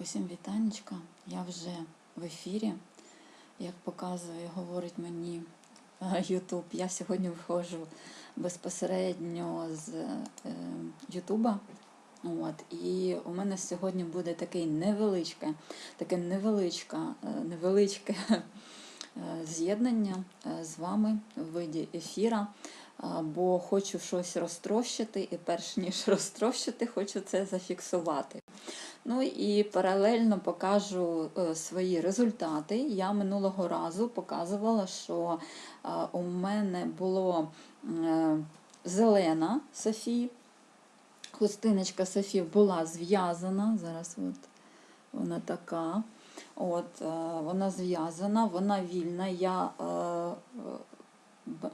усім вітанечка. Я вже в ефірі. Як показує, говорить мені е, Ютуб. Я сьогодні виходжу безпосередньо з е, Ютуба. От, і у мене сьогодні буде такий невеличке, таке невеличке, е, невеличке е, з'єднання з вами в виді ефіра, бо хочу щось розтрощити, і перш ніж розтрощити, хочу це зафіксувати. Ну і паралельно покажу е, свої результати. Я минулого разу показувала, що е, у мене було е, зелена Софі. Хустиночка Софі була зв'язана. Зараз от вона така. От, Вона зв'язана, вона вільна. Я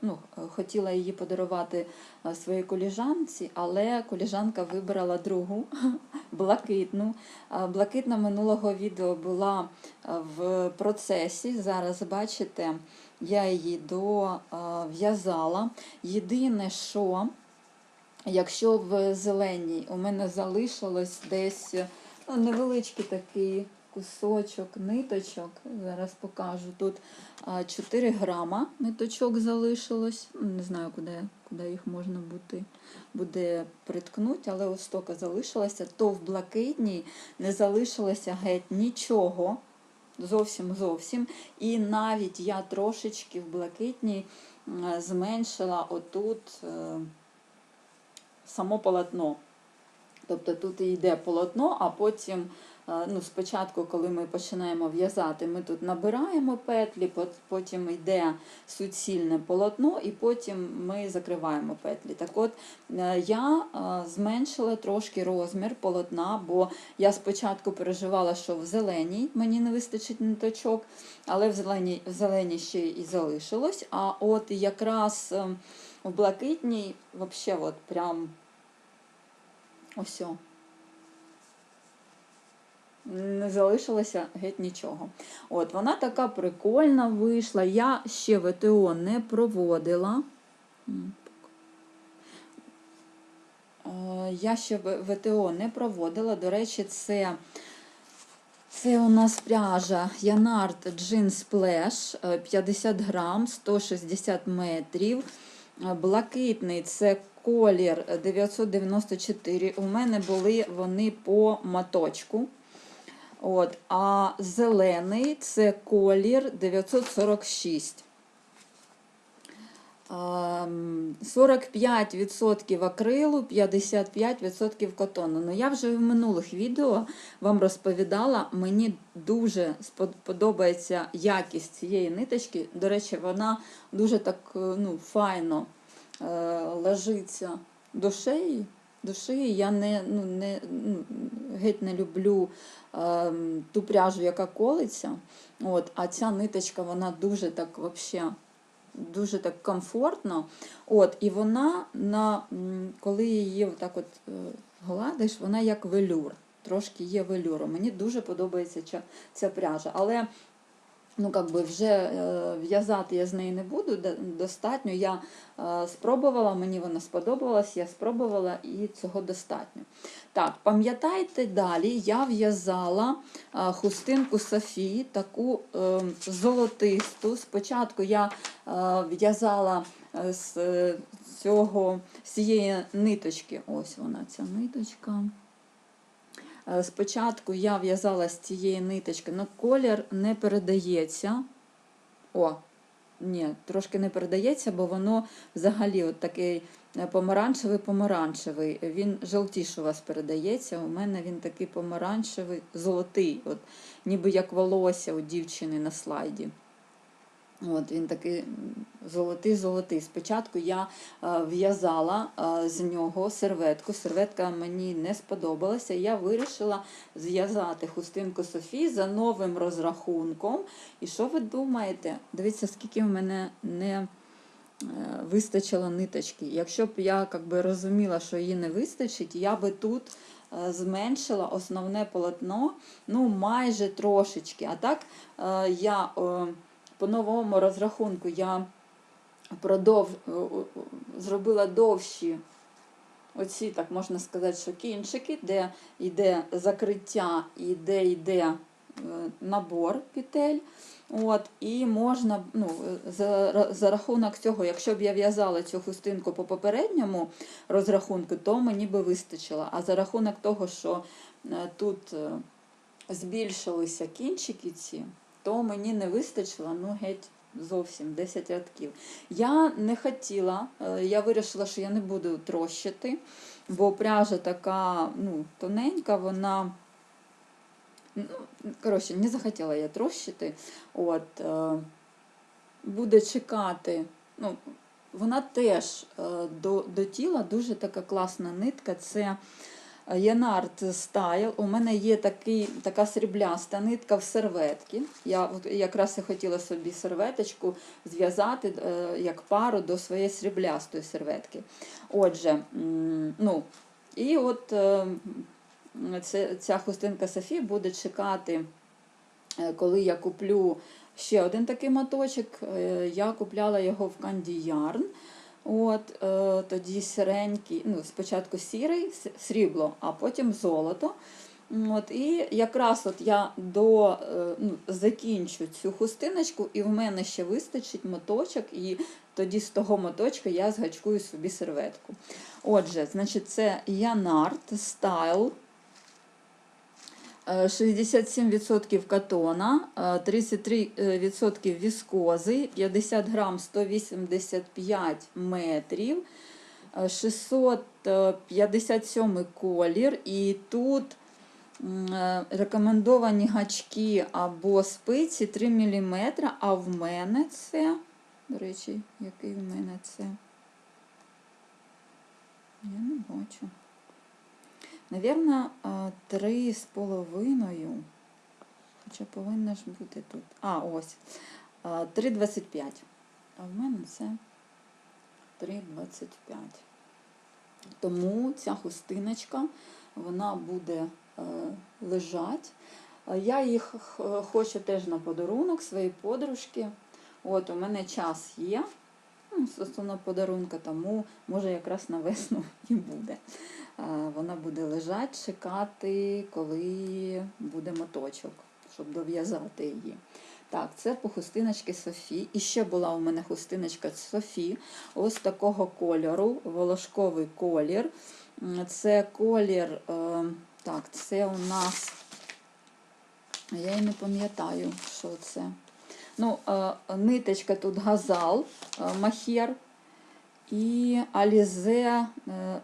ну, хотіла її подарувати е, своїй коліжанці, але коліжанка вибрала другу блакитну. Е, Блакитна минулого відео була е, в процесі. Зараз бачите, я її дов'язала. Єдине, що якщо в зеленій у мене залишилось десь невеличкий такий кусочок ниточок, зараз покажу. Тут 4 грама ниточок залишилось. Ну, Не знаю, куди, куди їх можна бути, буде приткнути, але ось стока залишилося, то в блакитній не залишилося геть нічого. Зовсім зовсім. І навіть я трошечки в блакитній зменшила отут е, само полотно. Тобто тут йде полотно, а потім, ну, спочатку, коли ми починаємо в'язати, ми тут набираємо петлі, потім йде суцільне полотно, і потім ми закриваємо петлі. Так от е, я е, зменшила трошки розмір полотна, бо я спочатку переживала, що в зеленій мені не вистачить ниточок, але в зеленій, в зеленій ще і залишилось. А от якраз е, в блакитній, взагалі, от прям ось. Не залишилося геть нічого. От, вона така прикольна вийшла. Я ще ВТО не проводила. Е, Я ще ВТО не проводила. До речі, це, це у нас пряжа Jean Splash е, 50 грам, 160 метрів. Е, Блакитний це колір 994. У мене були вони по маточку. От, а зелений це колір 946. Ем, 45% акрилу, 55% котону. Ну, я вже в минулих відео вам розповідала, мені дуже подобається якість цієї ниточки. До речі, вона дуже так е, ну, файно е, ложиться до шиї. Шиї я не, ну, не, ну, геть не люблю ем, ту пряжу, яка колиться. От, а ця ниточка, вона дуже так вообще, дуже так комфортно. От, і вона, на, коли її так от е, гладиш, вона як велюр. Трошки є велюру. Мені дуже подобається ця пряжа. Але ну, как би вже е, в'язати я з неї не буду. Достатньо. Я е, спробувала, мені вона сподобалась, я спробувала і цього достатньо. Так, пам'ятайте далі, я в'язала е, хустинку Софії, таку золотисту. Спочатку я в'язала з цього, з цієї ниточки. Ось вона, ця ниточка. Е, Спочатку я в'язала з цієї ниточки, але колір не передається. О, ні, трошки не передається, бо воно взагалі от такий помаранчевий-помаранчевий. Він жовтіше у вас передається. У мене він такий помаранчевий, золотий, от, ніби як волосся у дівчини на слайді. От він такий золотий-золотий. Спочатку я е, в'язала е, з нього серветку. Серветка мені не сподобалася. Я вирішила зв'язати хустинку Софії за новим розрахунком. І що ви думаєте? Дивіться, скільки в мене не е, вистачило ниточки. Якщо б я би, розуміла, що її не вистачить, я би тут зменшила основне полотно ну майже трошечки. А так я по новому розрахунку я продов... е, е, зробила довші оці, так можна сказати, що кінчики, де йде закриття і де йде е, набор петель. От, і можна, ну, за, за рахунок цього, якщо б я в'язала цю хустинку по попередньому розрахунку, то мені би вистачило. А за рахунок того, що е, тут е, збільшилися кінчики ці, то мені не вистачило, ну, геть зовсім 10 рядків. Я не хотіла, е, я вирішила, що я не буду трощити, бо пряжа така ну, тоненька, вона. Ну, коротше, не захотіла я трощити. От, е, буде чекати. Ну, вона теж е, до, до тіла дуже така класна нитка. Це Янард Style. У мене є такий, така срібляста нитка в серветці. Я от якраз і хотіла собі серветочку зв'язати е, як пару до своєї сріблястої серветки. Отже, ну, і от е, це, ця хустинка Софі буде чекати, е, коли я куплю ще один такий моточок. Е, Я купляла його в Candy Yarn. От, е, тоді сіренький, ну, спочатку сірий, срібло, а потім золото. От, і якраз от я до, е, ну, закінчу цю хустиночку, і в мене ще вистачить моточок, і тоді з того моточка я згачкую собі серветку. Отже, значить, це Янард Style. Е, 67% катона, е, 33% віскози, 50 грам 185 метрів, е, 657 колір. І тут е, рекомендовані гачки або спиці 3 мм, а в мене це, до речі, який в мене це? Я не бачу. Навірно, три з половиною. Хоча повинна ж бути тут. А, ось. 3,25. А в мене це 3,25. Тому ця хустиночка, вона буде е, лежати. Я їх хочу теж на подарунок своїй подружки. От, у мене час є. Ну, стосовно подарунка, тому може якраз на весну і буде. Вона буде лежати, чекати, коли буде моточок, щоб дов'язати її. Так, це по хустиночці Софі. І ще була у мене хустиночка Софі. Ось такого кольору, волошковий колір. Це колір, е, так, це у нас, я і не пам'ятаю, що це. Ну, е, ниточка тут газал, е, махер і Alize, е,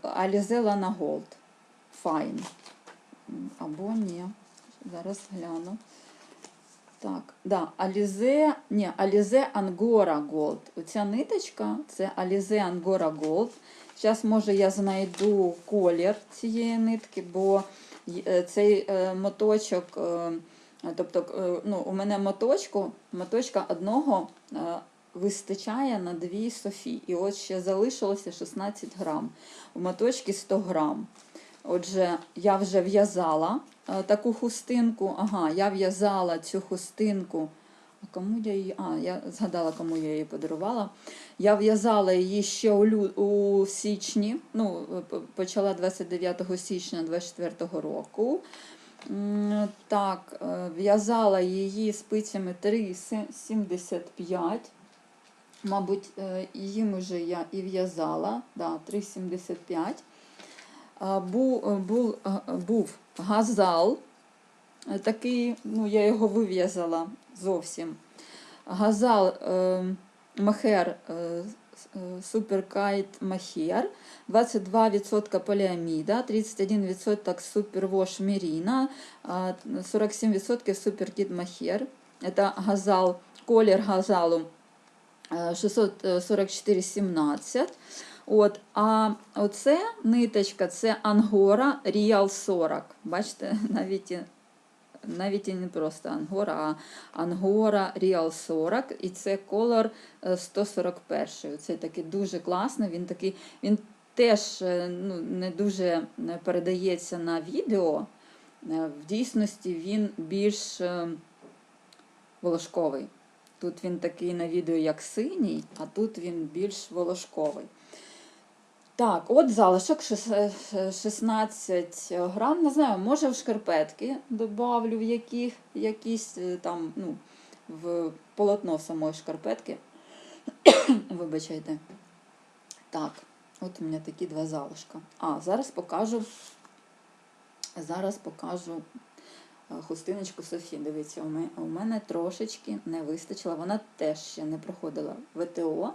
Alize Lana Gold. Fine. Або ні. Зараз гляну. Так, да, Alize, ні, Alize Angora Gold. Оця ниточка це Alize Angora Gold. Зараз, може, я знайду колір цієї нитки, бо цей моточок, тобто, е, ну, у мене моточку, моточка одного е, вистачає на дві Софі. І от ще залишилося 16 грам. У моточці 100 грам. Отже, я вже в'язала е, таку хустинку. Ага, я в'язала цю хустинку. А кому я її. А, я згадала, кому я її подарувала. Я в'язала її ще у, лю... у січні. Ну, почала 29 січня 24 року. Так, е, в'язала її спицями 3,75. Мабуть, е, їм уже я і в'язала. Да, 3,75. А, Був, був, був газал. Е, Такий, ну, я його вив'язала зовсім. Газал е, махер суперкайт махер, 22% поліаміда, 31% супервош меріна, а, 47% суперкіт махер. Это газал, колір газалу е, 644,17. От, а оце ниточка це Ангора Real 40. Бачите, навіть, навіть і не просто Ангора, а Ангора Real 40. І це колор е, 141. Це такий дуже класний. Він такий, він теж е, ну, не дуже е, передається на відео. Е, В дійсності він більш е, волошковий. Тут він такий на відео як синій, а тут він більш волошковий. Так, от залишок е, 16 грам. Не знаю, може в шкарпетки добавлю в яких, якісь е, там, ну, в полотно самої шкарпетки. Вибачайте. Так, от у мене такі два залишка. А, зараз покажу. Зараз покажу е, хустиночку Софі. Дивіться, у мене, трошечки не вистачило. Вона теж ще не проходила ВТО,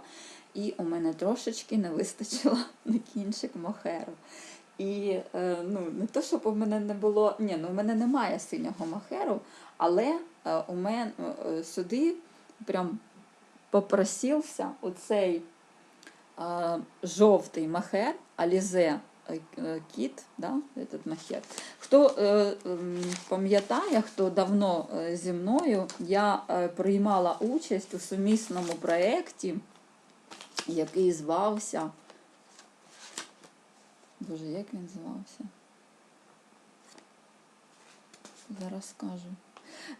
і у мене трошечки не вистачило на кінчик мохеру. І е, ну, не то, щоб у мене не було. Ні, ну у мене немає синього мохеру, але е, у мене е, сюди прям попросився оцей е, жовтий махер, Алізе е, е, кіт, да, этот махер. Хто е, пам'ятає, хто давно е, зі мною, я е, приймала участь у сумісному проєкті, який звався. Боже, як він звався? Зараз скажу.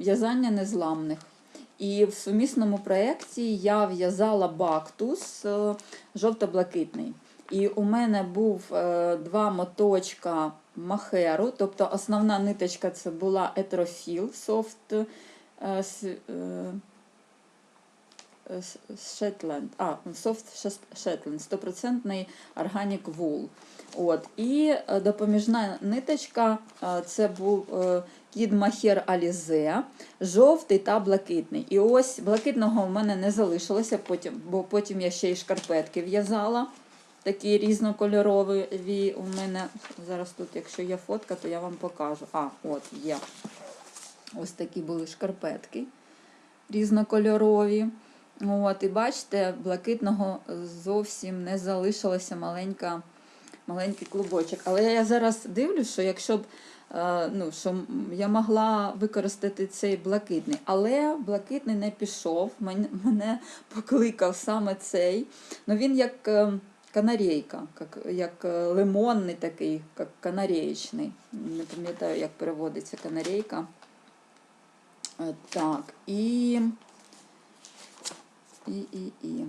В'язання незламних. І в сумісному проєкті я в'язала бактус е, жовто-блакитний. І у мене був е, два моточка махеру, тобто основна ниточка це була етрофіл софт Shetland, а, софт Shetland, стопроцентний органік вул. От. І е, допоміжна ниточка е, це був кід Махер Алізе, жовтий та блакитний. І ось блакитного в мене не залишилося, потім, бо потім я ще й шкарпетки в'язала. Такі різнокольорові у мене. Зараз тут, якщо є фотка, то я вам покажу. А, от є. Ось такі були шкарпетки різнокольорові. От, і бачите, блакитного зовсім не залишилося маленька, маленький клубочок. Але я зараз дивлюсь, що якщо б е, ну, що я могла використати цей блакитний, але блакитний не пішов, мене покликав саме цей. Ну, він як е, канарейка, як, як е, лимонний такий, як канареєчний. Не пам'ятаю, як переводиться канарейка. Е, Так, і, і, і, і.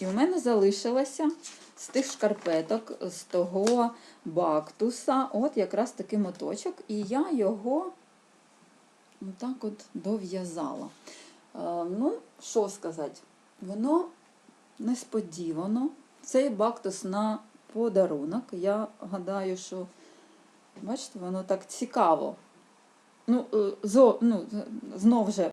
І у мене залишилося з тих шкарпеток, з того бактуса, от якраз такий моточок, і я його так от дов'язала. Е, ну, що сказати, воно несподівано. Цей бактус на подарунок. Я гадаю, що, бачите, воно так цікаво. Ну, е, зо, ну, знов же